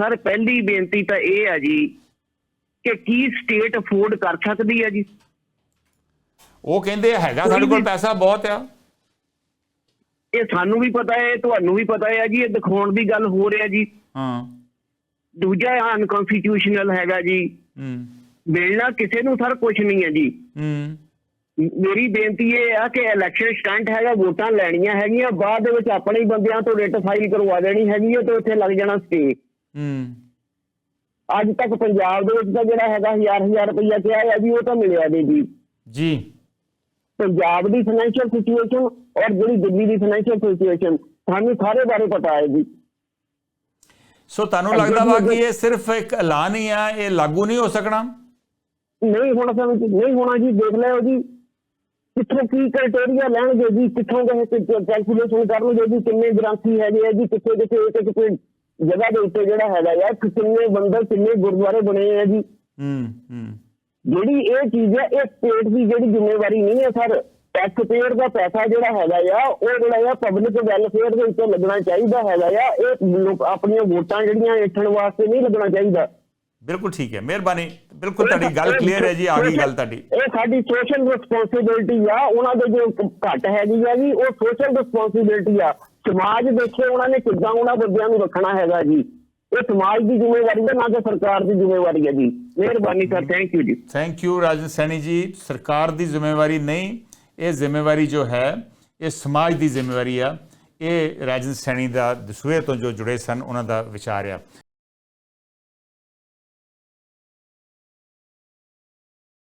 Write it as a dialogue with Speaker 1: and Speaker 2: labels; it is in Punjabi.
Speaker 1: ਸਰ ਪਹਿਲੀ ਬੇਨਤੀ ਤਾਂ ਇਹ ਹੈ ਜੀ ਕਿ ਕੀ ਸਟੇਟ ਅਫੋਰਡ ਕਰ ਸਕਦੀ ਹੈ ਜੀ?
Speaker 2: ਉਹ ਕਹਿੰਦੇ ਹੈਗਾ ਸਾਡੇ ਕੋਲ ਪੈਸਾ ਬਹੁਤ ਆ।
Speaker 1: ਇਹ ਸਾਨੂੰ ਵੀ ਪਤਾ ਹੈ ਤੁਹਾਨੂੰ ਵੀ ਪਤਾ ਹੈ ਜੀ ਇਹ ਦਿਖਾਉਣ ਦੀ ਗੱਲ ਹੋ ਰਿਹਾ ਜੀ।
Speaker 2: ਹਾਂ।
Speaker 1: ਦੂਜਾ ਅਨਕਨਸਟੀਟਿਊਸ਼ਨਲ ਹੈਗਾ ਜੀ।
Speaker 2: ਹੂੰ।
Speaker 1: ਮਿਲਣਾ ਕਿਸੇ ਨੂੰ ਸਰ ਕੁਝ ਨਹੀਂ ਹੈ ਜੀ।
Speaker 2: ਹੂੰ।
Speaker 1: ਮੇਰੀ ਬੇਨਤੀ ਇਹ ਆ ਕਿ ਇਲੈਕਸ਼ਨ ਸਟੰਟ ਹੈਗਾ ਵੋਟਾਂ ਲੈਣੀਆਂ ਹੈਗੀਆਂ ਬਾਅਦ ਦੇ ਵਿੱਚ ਆਪਣੇ ਹੀ ਬੰਦਿਆਂ ਤੋਂ ਰਿਟ ਫਾਈਲ ਕਰਵਾ ਦੇਣੀ ਹੈਗੀ ਹੈ ਤੇ ਉੱਥੇ ਲੱਗ ਜਾਣਾ ਸਟੇ
Speaker 2: ਹੂੰ।
Speaker 1: ਅੱਜ ਤੱਕ ਪੰਜਾਬ ਦੇ ਵਿੱਚ ਤਾਂ ਜਿਹੜਾ ਹੈਗਾ ਹਜ਼ਾਰ ਹਜ਼ਾਰ ਰੁਪਈਆ ਕਿਹਾ ਹੈ ਜੀ ਉਹ ਤਾਂ ਮਿਲਿਆ ਨਹੀਂ ਜੀ।
Speaker 2: ਜੀ।
Speaker 1: ਪੰਜਾਬ ਦੀ ਫਾਈਨੈਂਸ਼ੀਅਲ ਸਿਚੁਏਸ਼ਨ ਔਰ ਜਿਹੜੀ ਦਿੱਲੀ ਦੀ ਫਾਈਨੈਂਸ਼ੀਅਲ ਸਿਚੁਏਸ਼ਨ ਸਾਨੂੰ ਸਾਰੇ ਬਾਰੇ ਪਤਾ ਹੈ ਜੀ।
Speaker 2: ਸੋ ਤੁਹਾਨੂੰ ਲੱਗਦਾ ਵਾ ਕਿ ਇਹ ਸਿਰਫ ਇੱਕ ਐਲਾਨ ਹੀ ਆ ਇਹ ਲਾਗੂ ਨਹੀਂ ਹੋ ਸਕਣਾ?
Speaker 1: ਨਹੀਂ ਹੋਣਾ ਸਮਝ ਨਹੀਂ ਹੋਣਾ ਜੀ ਦੇਖ ਲਿਓ ਜੀ। ਕਿੱਥੋਂ ਕੀ ਕ੍ਰਾਈਟੇਰੀਆ ਲੈਣਗੇ ਜੀ ਕਿੱਥੋਂ ਦੇ ਕੈਲਕੂਲੇਸ਼ਨ ਕਰਨਗੇ ਜੀ ਕਿੰਨੇ ਗ੍ਰਾਂਥੀ ਹੈਗੇ ਆ ਜੀ ਕਿੱਥੇ ਕਿੱਥੇ ਇੱਕ ਇੱਕ ਜਗ੍ਹਾ ਦੇ ਉੱਤੇ ਜਿਹੜਾ ਹੈਗਾ ਯਾਰ ਕਿੰਨੇ ਬੰਦਰ ਕਿੰਨੇ ਗੁਰਦੁਆਰੇ ਬਣੇ ਆ ਜੀ।
Speaker 2: ਹੂੰ ਹੂੰ।
Speaker 1: ਜਿਹੜੀ ਇਹ ਚੀਜ਼ ਹੈ ਇਹ ਸਟੇਟ ਦੀ ਜਿਹੜੀ ਜ਼ਿੰਮੇਵਾਰੀ ਨਹੀਂ ਹੈ ਸਰ। ਟੈਕਸ ਪੇਅਰ ਦਾ ਪੈਸਾ ਜਿਹੜਾ ਹੈਗਾ ਆ ਉਹ ਜਿਹੜਾ ਆ ਪਬਲਿਕ ਵੈਲਫੇਅਰ ਦੇ ਉੱਤੇ ਲੱਗਣਾ ਚਾਹੀਦਾ ਹੈਗਾ ਆ ਇਹ ਲੋਕ ਆਪਣੀਆਂ ਵੋਟਾਂ ਜਿਹੜੀਆਂ ਇੱਠਣ ਵਾਸਤੇ ਨਹੀਂ ਲੱਗਣਾ ਚਾਹੀਦਾ।
Speaker 2: ਬਿਲਕੁਲ ਠੀਕ ਹੈ ਮਿਹਰਬਾਨੀ। ਬਿਲਕੁਲ ਤੁਹਾਡੀ ਗੱਲ ਕਲੀਅਰ ਹੈ ਜੀ ਆ ਗਈ ਗੱਲ ਤੁਹਾਡੀ।
Speaker 1: ਇਹ ਸਾਡੀ ਸੋਸ਼ਲ ਰਿਸਪੌਂਸਿਬਿਲਟੀ ਆ ਉਹਨਾਂ ਦੇ ਜੋ ਘੱਟ ਹੈਗੀ ਆ ਜੀ ਉਹ ਸੋਸ਼ਲ ਰਿਸਪੌਂਸਿਬਿਲਟੀ ਆ। ਸਮਾਜ ਦੇਖੇ, ਉਹਨਾਂ ਨੇ ਕਿੱਦਾਂ ਉਹਨਾਂ ਬੰਦਿਆਂ ਨੂੰ ਰੱਖਣਾ ਹੈਗਾ ਜੀ। ਇਹ ਸਮਾਜ ਦੀ ਜ਼ਿੰਮੇਵਾਰੀ ਹੈ, ਨਾ ਕਿ ਸਰਕਾਰ ਦੀ ਜ਼ਿੰਮੇਵਾਰੀ ਹੈ ਜੀ। ਮਿਹਰਬਾਨੀ ਸਰ ਥੈਂਕ ਯੂ ਜੀ।
Speaker 2: Thank you Rajan Saini ji. ਸਰਕਾਰ ਦੀ ਜ਼ਿੰਮੇਵਾਰੀ ਨਹੀਂ, ਇਹ ਜ਼ਿੰਮੇਵਾਰੀ ਜੋ ਹੈ, ਇਹ ਸਮਾਜ ਦੀ ਜ਼ਿੰਮੇਵਾਰੀ ਆ। ਇਹ ਰਾਜਨ ਸੈਣੀ ਦਾ ਦਸੂਏ ਤੋਂ ਜੋ ਜੁੜੇ ਸਨ, ਉਹਨਾਂ ਦਾ ਵਿਚਾਰ ਆ।